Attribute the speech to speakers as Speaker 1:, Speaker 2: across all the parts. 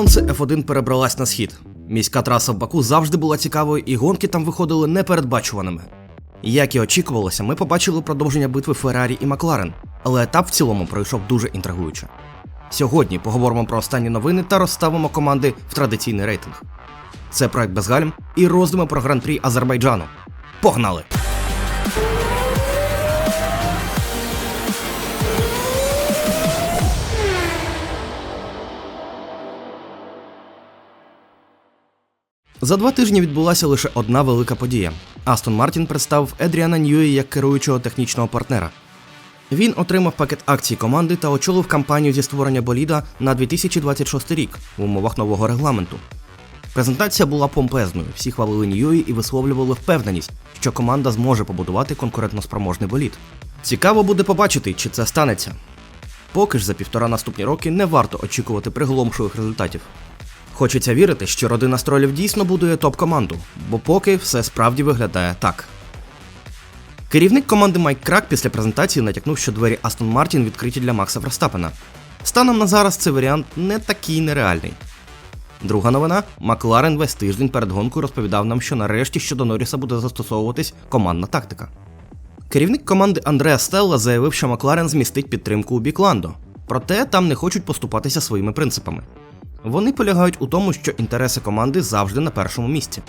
Speaker 1: Монце F1 перебралась на схід. Міська траса в Баку завжди була цікавою, і гонки там виходили непередбачуваними. Як і очікувалося, ми побачили продовження битви Феррарі і Макларен, але етап в цілому пройшов дуже інтригуюче. Сьогодні поговоримо про останні новини та розставимо команди в традиційний рейтинг. Це проект без гальм і роздуми про гран-прі Азербайджану. Погнали! За два тижні відбулася лише одна велика подія. Астон Мартін представив Едріана Ньюї як керуючого технічного партнера. Він отримав пакет акцій команди та очолив кампанію зі створення боліда на 2026 рік в умовах нового регламенту. Презентація була помпезною, всі хвалили Ньюї і висловлювали впевненість, що команда зможе побудувати конкурентноспроможний болід. Цікаво буде побачити, чи це станеться. Поки ж за півтора наступні роки не варто очікувати приголомшливих результатів. Хочеться вірити, що родина стролів дійсно будує топ-команду, бо поки все справді виглядає так. Керівник команди Майк Крак після презентації натякнув, що двері Астон Мартін відкриті для Макса Верстапена. Станом на зараз цей варіант не такий нереальний. Друга новина: Макларен весь тиждень перед гонкою розповідав нам, що нарешті щодо Норріса буде застосовуватись командна тактика. Керівник команди Андреа Стелла заявив, що Макларен змістить підтримку у бік Ландо, проте там не хочуть поступатися своїми принципами. Вони полягають у тому, що інтереси команди завжди на першому місці.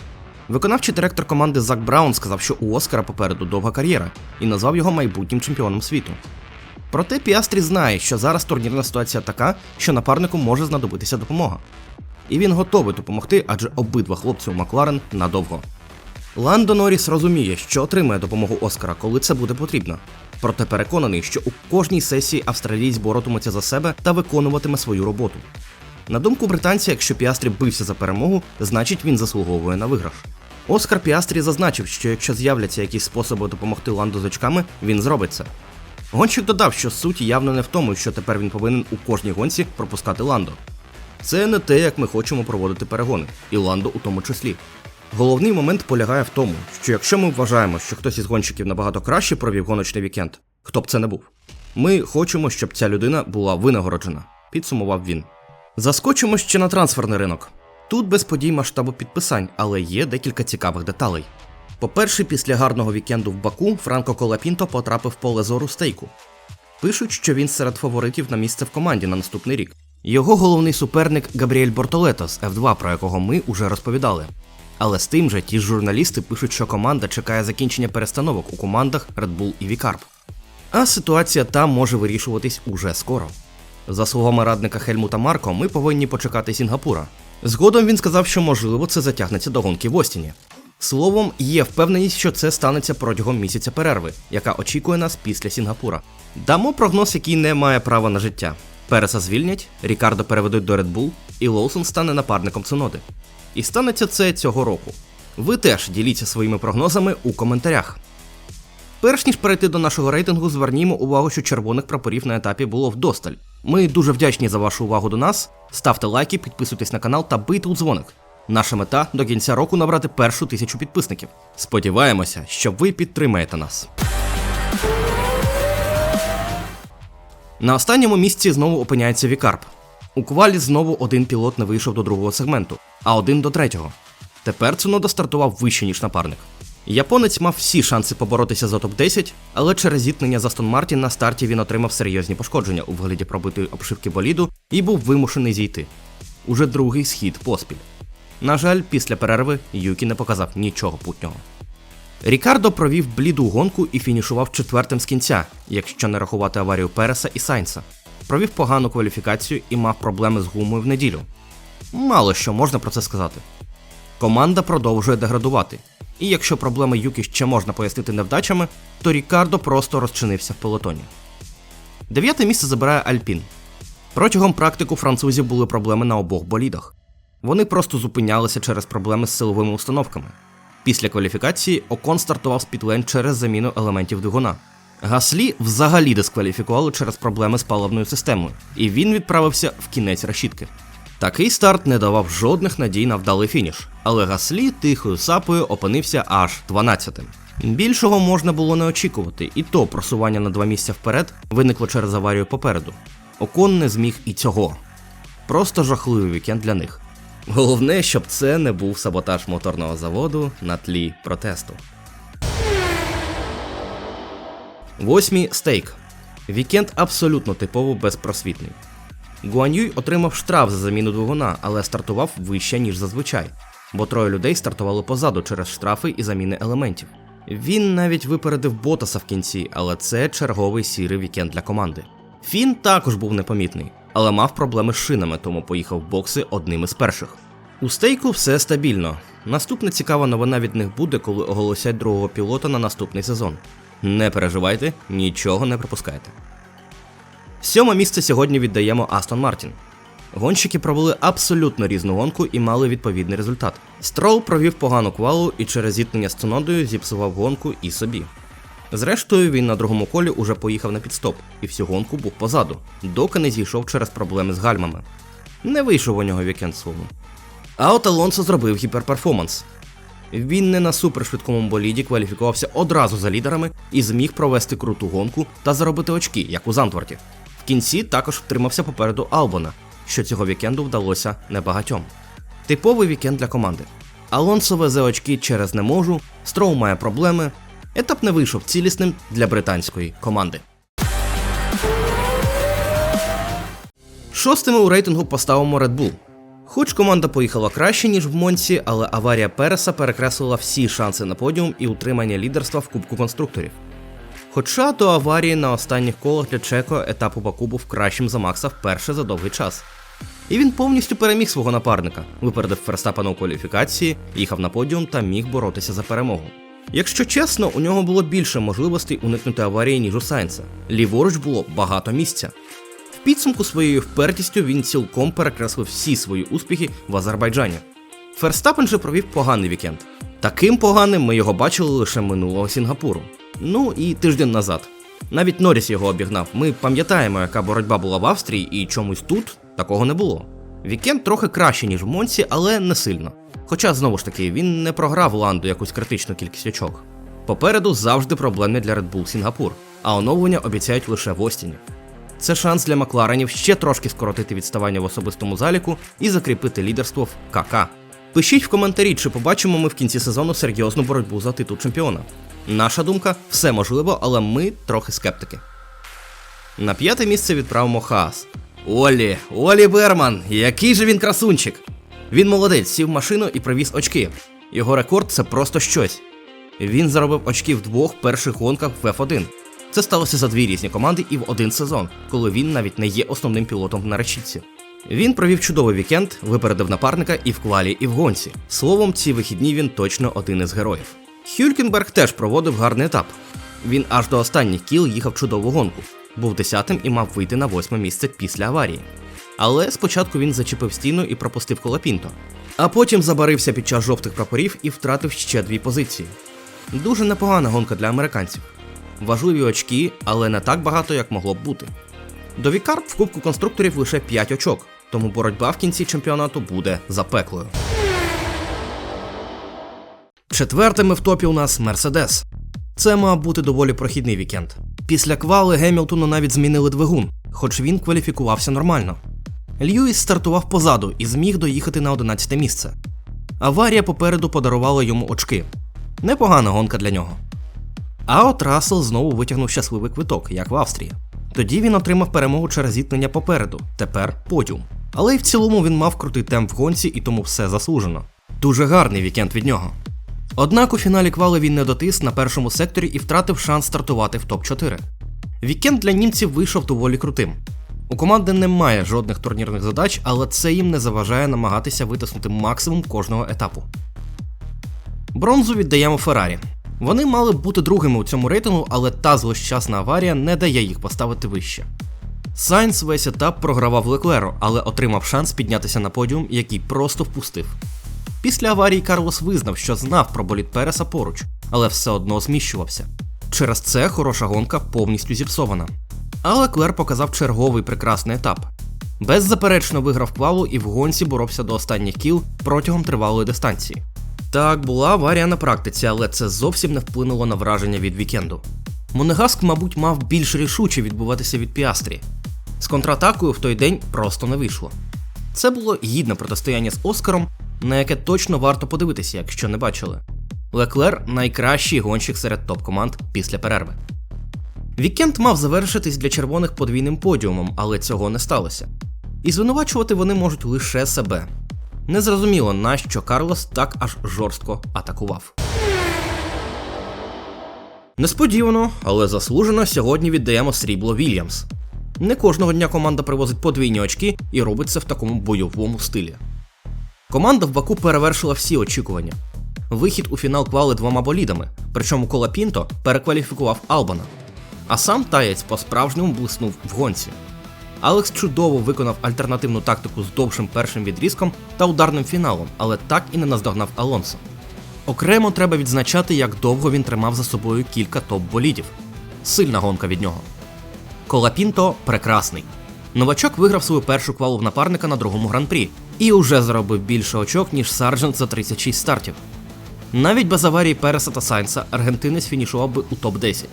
Speaker 1: Виконавчий директор команди Зак Браун сказав, що у Оскара попереду довга кар'єра і назвав його майбутнім чемпіоном світу. Проте Піастрі знає, що зараз турнірна ситуація така, що напарнику може знадобитися допомога. І він готовий допомогти, адже обидва хлопці у Макларен надовго. Ландо Норріс розуміє, що отримає допомогу Оскара, коли це буде потрібно. Проте переконаний, що у кожній сесії австралієць боротиметься за себе та виконуватиме свою роботу. На думку британця, якщо Піастрі бився за перемогу, значить він заслуговує на виграш. Оскар Піастрі зазначив, що якщо з'являться якісь способи допомогти Ландо з очками, він зробить це. Гонщик додав, що суть явно не в тому, що тепер він повинен у кожній гонці пропускати Ландо. Це не те, як ми хочемо проводити перегони, і Ландо у тому числі. Головний момент полягає в тому, що якщо ми вважаємо, що хтось із гонщиків набагато краще провів гоночний вікенд, хто б це не був, ми хочемо, щоб ця людина була винагороджена, підсумував він. Заскочимо ще на трансферний ринок. Тут без подій масштабу підписань, але є декілька цікавих деталей. По-перше, після гарного вікенду в Баку Франко Колапінто потрапив поле зору стейку. Пишуть, що він серед фаворитів на місце в команді на наступний рік. Його головний суперник Габріель Бортолето з F2, про якого ми уже розповідали. Але з тим же ті ж журналісти пишуть, що команда чекає закінчення перестановок у командах Red Bull і Вікарп. А ситуація там може вирішуватись уже скоро. За словами радника Хельмута Марко, ми повинні почекати Сінгапура. Згодом він сказав, що можливо це затягнеться до гонки в Остіні. Словом, є впевненість, що це станеться протягом місяця перерви, яка очікує нас після Сінгапура. Дамо прогноз, який не має права на життя. Переса звільнять, Рікардо переведуть до Red Bull, і Лоусон стане напарником Цуноди. І станеться це цього року. Ви теж діліться своїми прогнозами у коментарях. Перш ніж перейти до нашого рейтингу, звернімо увагу, що червоних прапорів на етапі було вдосталь. Ми дуже вдячні за вашу увагу до нас. Ставте лайки, підписуйтесь на канал та бийте у дзвоник. Наша мета до кінця року набрати першу тисячу підписників. Сподіваємося, що ви підтримаєте нас. На останньому місці знову опиняється Вікарп. У квалі знову один пілот не вийшов до другого сегменту, а один до третього. Тепер Цунода стартував вище, ніж напарник. Японець мав всі шанси поборотися за топ-10, але через зіткнення з Астон Мартін на старті він отримав серйозні пошкодження у вигляді пробитої обшивки боліду і був вимушений зійти. Уже другий схід поспіль. На жаль, після перерви Юкі не показав нічого путнього. Рікардо провів бліду гонку і фінішував четвертим з кінця, якщо не рахувати аварію Переса і Сайнса. Провів погану кваліфікацію і мав проблеми з гумою в неділю. Мало що можна про це сказати. Команда продовжує деградувати. І якщо проблеми Юкі ще можна пояснити невдачами, то Рікардо просто розчинився в пелотоні. Дев'яте місце забирає Альпін. Протягом практику французів були проблеми на обох болідах. Вони просто зупинялися через проблеми з силовими установками. Після кваліфікації Окон стартував з підлень через заміну елементів двигуна. Гаслі взагалі дискваліфікували через проблеми з паливною системою, і він відправився в кінець решітки. Такий старт не давав жодних надій на вдалий фініш, але Гаслі тихою сапою опинився аж 12-тим. Більшого можна було не очікувати, і то просування на два місця вперед виникло через аварію попереду. Окон не зміг і цього. Просто жахливий вікенд для них. Головне, щоб це не був саботаж моторного заводу на тлі протесту. Восьмій стейк. Вікенд абсолютно типово безпросвітний. Гуан'юй отримав штраф за заміну двигуна, але стартував вище, ніж зазвичай, бо троє людей стартували позаду через штрафи і заміни елементів. Він навіть випередив Ботаса в кінці, але це черговий сірий вікенд для команди. Фін також був непомітний, але мав проблеми з шинами, тому поїхав в бокси одним із перших. У стейку все стабільно. Наступна цікава новина від них буде, коли оголосять другого пілота на наступний сезон. Не переживайте, нічого не пропускайте. Сьоме місце сьогодні віддаємо Астон Мартін. Гонщики провели абсолютно різну гонку і мали відповідний результат. Строл провів погану квалу і через зіткнення з цунодою зіпсував гонку і собі. Зрештою, він на другому колі уже поїхав на підстоп і всю гонку був позаду, доки не зійшов через проблеми з гальмами. Не вийшов у нього вікенд словом. А от Алонсо зробив гіперперформанс. Він не на супершвидкому боліді кваліфікувався одразу за лідерами і зміг провести круту гонку та заробити очки, як у Зантворті. Кінці також втримався попереду Албона, що цього вікенду вдалося небагатьом. Типовий вікенд для команди. Алонсо везе очки через не можу, Строу має проблеми. Етап не вийшов цілісним для британської команди. Шостими у рейтингу поставимо Red Bull. Хоч команда поїхала краще, ніж в Монці, але аварія Переса перекреслила всі шанси на подіум і утримання лідерства в Кубку конструкторів. Хоча до аварії на останніх колах для Чеко етап у Баку був кращим за Макса вперше за довгий час. І він повністю переміг свого напарника, випередив Ферстапена у кваліфікації, їхав на подіум та міг боротися за перемогу. Якщо чесно, у нього було більше можливостей уникнути аварії, ніж у Сайнса. Ліворуч було багато місця. В підсумку своєю впертістю він цілком перекреслив всі свої успіхи в Азербайджані. Ферстапен же провів поганий вікенд. Таким поганим ми його бачили лише минулого Сінгапуру. Ну і тиждень назад. Навіть Норріс його обігнав. Ми пам'ятаємо, яка боротьба була в Австрії, і чомусь тут такого не було. Вікенд трохи краще, ніж в Монці, але не сильно. Хоча, знову ж таки, він не програв Ланду якусь критичну кількість очок. Попереду завжди проблемний для Red Bull Сінгапур, а оновлення обіцяють лише в Остіні. Це шанс для Макларенів ще трошки скоротити відставання в особистому заліку і закріпити лідерство в КК. Пишіть в коментарі, чи побачимо ми в кінці сезону серйозну боротьбу за титул чемпіона. Наша думка все можливо, але ми трохи скептики. На п'яте місце відправимо Хаас. Олі, Олі Берман, який же він красунчик! Він молодець, сів в машину і привіз очки. Його рекорд це просто щось. Він заробив очки в двох перших гонках в F1. Це сталося за дві різні команди і в один сезон, коли він навіть не є основним пілотом на решітці. Він провів чудовий вікенд, випередив напарника і в квалі, і в гонці. Словом, ці вихідні він точно один із героїв. Хюлькенберг теж проводив гарний етап. Він аж до останніх кіл їхав чудову гонку, був десятим і мав вийти на восьме місце після аварії. Але спочатку він зачепив стіну і пропустив колопінто, а потім забарився під час жовтих прапорів і втратив ще дві позиції. Дуже непогана гонка для американців. Важливі очки, але не так багато, як могло б бути. До Вікарп в Кубку конструкторів лише 5 очок, тому боротьба в кінці чемпіонату буде запеклою. Четвертими в топі у нас Мерседес. Це мав бути доволі прохідний вікенд. Після квали Гемілтону навіть змінили двигун, хоч він кваліфікувався нормально. Льюіс стартував позаду і зміг доїхати на 11 місце. Аварія попереду подарувала йому очки. Непогана гонка для нього. А от Рассел знову витягнув щасливий квиток, як в Австрії. Тоді він отримав перемогу через зіткнення попереду, тепер подіум. Але й в цілому він мав крутий темп в гонці і тому все заслужено. Дуже гарний вікенд від нього. Однак у фіналі квали він не дотис на першому секторі і втратив шанс стартувати в топ-4. Вікенд для німців вийшов доволі крутим. У команди немає жодних турнірних задач, але це їм не заважає намагатися витиснути максимум кожного етапу. Бронзу віддаємо Феррарі. Вони мали б бути другими у цьому рейтингу, але та злощасна аварія не дає їх поставити вище. Сайнс весь етап програвав Леклеру, але отримав шанс піднятися на подіум, який просто впустив. Після аварії Карлос визнав, що знав про боліт Переса поруч, але все одно зміщувався. Через це хороша гонка повністю зіпсована. А Леклер показав черговий прекрасний етап. Беззаперечно виграв квалу і в гонці боровся до останніх кіл протягом тривалої дистанції. Так, була аварія на практиці, але це зовсім не вплинуло на враження від вікенду. Монегаск, мабуть, мав більш рішуче відбуватися від Піастрі. З контратакою в той день просто не вийшло. Це було гідне протистояння з Оскаром, на яке точно варто подивитися, якщо не бачили. Леклер найкращий гонщик серед топ-команд після перерви. Вікенд мав завершитись для червоних подвійним подіумом, але цього не сталося. І звинувачувати вони можуть лише себе. Незрозуміло, нащо Карлос так аж жорстко атакував. Несподівано, але заслужено сьогодні віддаємо срібло Вільямс. Не кожного дня команда привозить подвійні очки і робить це в такому бойовому стилі. Команда в Баку перевершила всі очікування. Вихід у фінал квали двома болідами, причому Колапінто перекваліфікував Албана. А сам таєць по-справжньому блиснув в гонці. Алекс чудово виконав альтернативну тактику з довшим першим відрізком та ударним фіналом, але так і не наздогнав Алонсо. Окремо треба відзначати, як довго він тримав за собою кілька топ-болідів. Сильна гонка від нього. Колапінто прекрасний. Новачок виграв свою першу квалу в напарника на другому гран-прі і уже заробив більше очок, ніж Сарджент за 36 стартів. Навіть без аварії Переса та Сайнса аргентинець фінішував би у топ-10.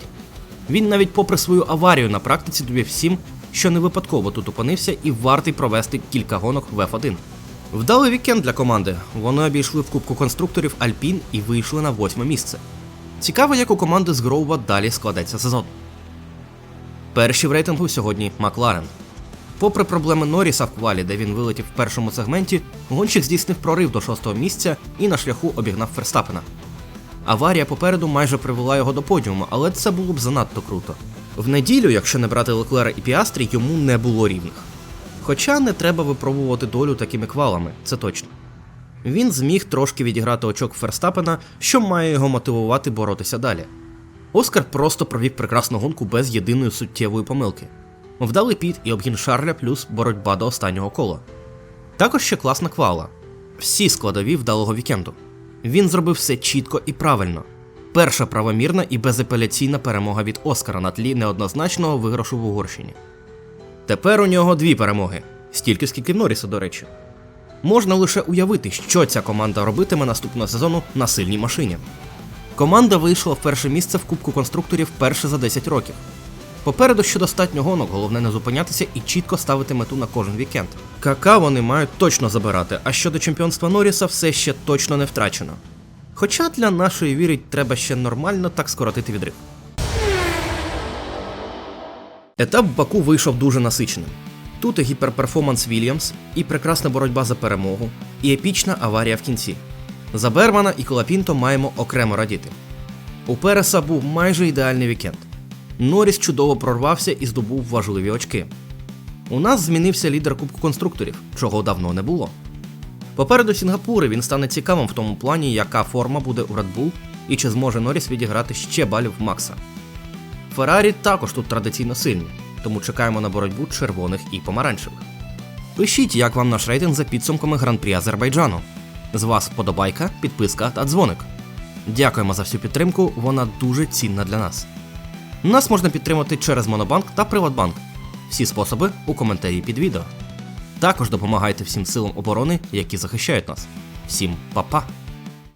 Speaker 1: Він навіть попри свою аварію на практиці довів всім, що не випадково тут опинився і вартий провести кілька гонок в F1. Вдалий вікенд для команди. Вони обійшли в Кубку конструкторів Альпін і вийшли на восьме місце. Цікаво, як у команди з Гроува далі складеться сезон. Перші в рейтингу сьогодні Макларен. Попри проблеми Норріса в квалі, де він вилетів в першому сегменті, гонщик здійснив прорив до шостого місця і на шляху обігнав Ферстапена. Аварія попереду майже привела його до подіуму, але це було б занадто круто. В неділю, якщо не брати Леклера і Піастрі, йому не було рівних. Хоча не треба випробувати долю такими квалами, це точно. Він зміг трошки відіграти очок Ферстапена, що має його мотивувати боротися далі. Оскар просто провів прекрасну гонку без єдиної суттєвої помилки. Вдалий піт і обгін Шарля плюс боротьба до останнього кола. Також ще класна квала. Всі складові вдалого вікенду. Він зробив все чітко і правильно. Перша правомірна і безапеляційна перемога від Оскара на тлі неоднозначного виграшу в Угорщині. Тепер у нього дві перемоги, стільки скільки в Норріса, до речі. Можна лише уявити, що ця команда робитиме наступного сезону на сильній машині. Команда вийшла в перше місце в Кубку конструкторів вперше за 10 років. Попереду ще достатньо гонок, головне не зупинятися і чітко ставити мету на кожен вікенд. КК вони мають точно забирати, а щодо чемпіонства Норріса все ще точно не втрачено. Хоча для нашої віри треба ще нормально так скоротити відрив. Етап Баку вийшов дуже насиченим. Тут і гіперперформанс Вільямс, і прекрасна боротьба за перемогу, і епічна аварія в кінці. За Бермана і Колапінто маємо окремо радіти. У Переса був майже ідеальний вікенд. Норріс чудово прорвався і здобув важливі очки. У нас змінився лідер Кубку конструкторів, чого давно не було. Попереду Сінгапури він стане цікавим в тому плані, яка форма буде у Red Bull і чи зможе Норріс відіграти ще балів Макса. Феррарі також тут традиційно сильні, тому чекаємо на боротьбу червоних і помаранчевих. Пишіть, як вам наш рейтинг за підсумками Гран-прі Азербайджану. З вас вподобайка, підписка та дзвоник. Дякуємо за всю підтримку, вона дуже цінна для нас. Нас можна підтримати через Монобанк та Приватбанк. Всі способи у коментарі під відео. Також допомагайте всім силам оборони, які захищають нас. Всім па-па!